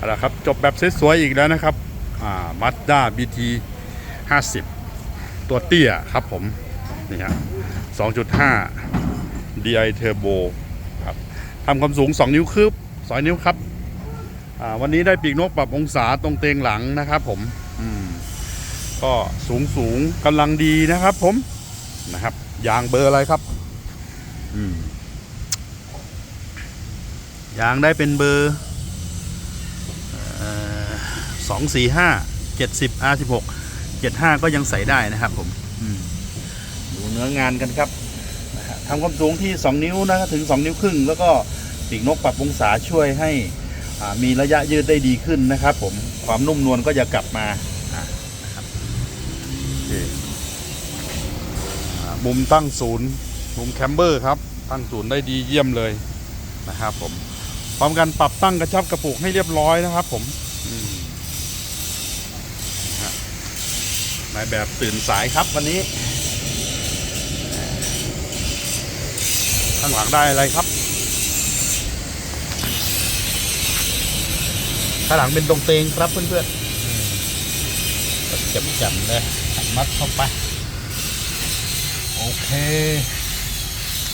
เอาละครับจบแบบสวยๆอีกแล้วนะครับอ่ามาด้า BT 50ตัวเตี้ยครับผม นี่ฮะ2.5 DI Turbo ครับทำความสูง 2 นิ้วคืบ2นิ้วครับ วันนี้ได้ปีกนกปรับองศาตรงเตงหลังนะครับผมก็สูงสูงกำลังดีนะครับผมนะครับ ยางเบอร์อะไรครับยางได้เป็นเบอร์ สองสี่ห้าเจ็ดสิบ R สิบหกเจ็ดห้าก็ยังใส่ได้นะครับผมดูเนื้องานกันครับทำความสูงที่ 2 นิ้วนะถึง 2 นิ้วครึ่ง แล้วก็ปีกนกปรับองศาช่วยให้มีระยะยืดได้ดีขึ้นนะครับ ผมความนุ่มนวลก็จะกลับมาอะนะครับโอเคอ่ามุมตั้งศูนย์มุมแคมเบอร์ครับ ตั้งศูนย์ได้ดีเยี่ยมเลยนะครับผมพร้อมกันปรับตั้งกระชับกระปุกให้เรียบร้อยนะครับ ผม นายแบบตื่นสายครับวันนี้ ข้างหลังได้อะไรครับ ข้างหลังเป็นตรงเตงครับเพื่อนๆเจ็บจัเลยมัดเข้าไป โอเค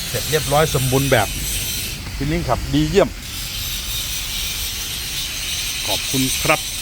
เสร็จเรียบร้อยสมบูรณ์แบบฟิลลิ่งขับดีเยี่ยม ขอบคุณครับ